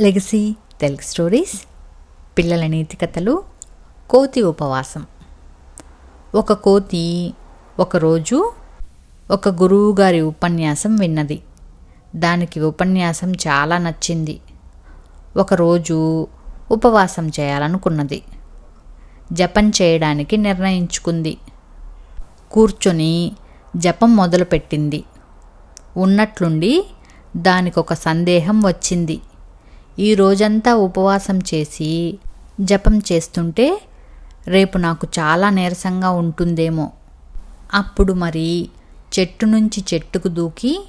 Legacy Telugu stories పిల్లల నీతి కథలు కోతి ఉపవాసం ఒక కోతి ఒకరోజు ఒక గురువు గారి ఉపన్యాసం విన్నది. దానికి ఉపన్యాసం చాలా నచ్చింది. ఒకరోజు ఉపవాసం చేయాలనుకున్నది. జపం చేయడానికి నిర్ణయించుకుంది. కూర్చొని జపం మొదలుపెట్టింది. ఉన్నట్లుండి దానికొక సందేహం వచ్చింది. ఈ రోజంతా ఉపవాసం చేసి జపం చేస్తుంటే రేపు నాకు చాలా నీరసంగా ఉంటుందేమో. అప్పుడు మరి చెట్టు నుంచి చెట్టుకు దూకి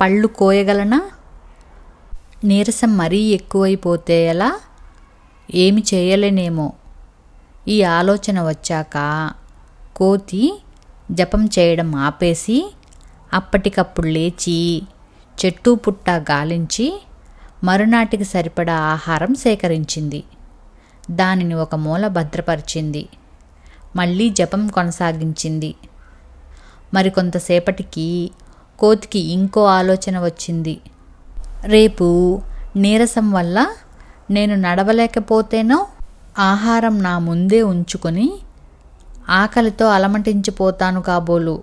పళ్ళు కోయగలనా? నీరసం మరీ ఎక్కువైపోతే ఎలా? ఏమి చేయలేనేమో. ఈ ఆలోచన వచ్చాక కోతి జపం చేయడం ఆపేసి అప్పటికప్పుడు లేచి చెట్టు పుట్ట గాలించి మరునాటికి సరిపడా ఆహారం సేకరించింది. దానిని ఒక మూల భద్రపరిచింది. మళ్ళీ జపం కొనసాగించింది. మరికొంతసేపటికి కోతికి ఇంకో ఆలోచన వచ్చింది. రేపు నీరసం వల్ల నేను నడవలేకపోతేనో ఆహారం నా ముందే ఉంచుకొని ఆకలితో అలమటించిపోతాను కాబోలు.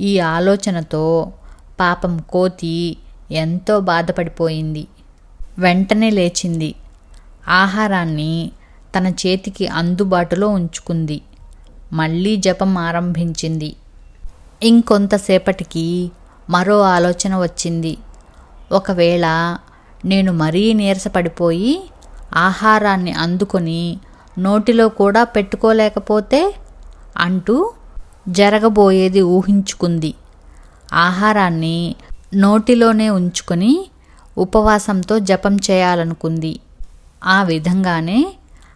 ఈ ఆలోచనతో పాపం కోతి ఎంతో బాధపడిపోయింది. వెంటనే లేచింది. ఆహారాన్ని తన చేతికి అందుబాటులో ఉంచుకుంది. మళ్ళీ జపం ఆరంభించింది. ఇంకొంతసేపటికి మరో ఆలోచన వచ్చింది. ఒకవేళ నేను మరీ నీరసపడిపోయి ఆహారాన్ని అందుకొని నోటిలో కూడా పెట్టుకోలేకపోతే అంటూ జరగబోయేది ఊహించుకుంది. ఆహారాన్ని నోటిలోనే ఉంచుకొని ఉపవాసంతో జపం చేయాలనుకుంది. ఆ విధంగానే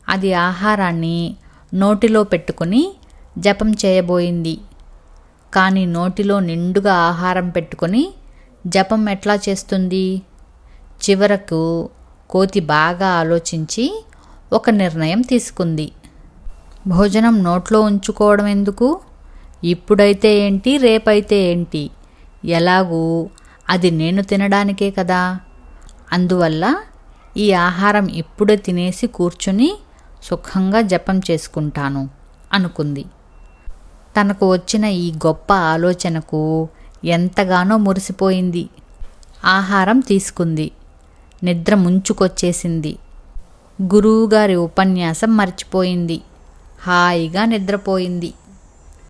అది ఆహారాన్ని నోటిలో పెట్టుకుని జపం చేయబోయింది. కానీ నోటిలో నిండుగా ఆహారం పెట్టుకొని జపం ఎట్లా చేస్తుంది? చివరకు కోతి బాగా ఆలోచించి ఒక నిర్ణయం తీసుకుంది. భోజనం నోట్లో ఉంచుకోవడం ఎందుకు? ఇప్పుడైతే ఏంటి? రేపైతే ఏంటి? ఎలాగూ అది నేను తినడానికే కదా? అందువల్ల ఈ ఆహారం ఇప్పుడే తినేసి కూర్చుని సుఖంగా జపం చేసుకుంటాను అనుకుంది. తనకు వచ్చిన ఈ గొప్ప ఆలోచనకు ఎంతగానో మురిసిపోయింది. ఆహారం తీసుకుంది. నిద్ర ముంచుకొచ్చేసింది. గురువుగారి ఉపన్యాసం మర్చిపోయింది. హాయిగా నిద్రపోయింది.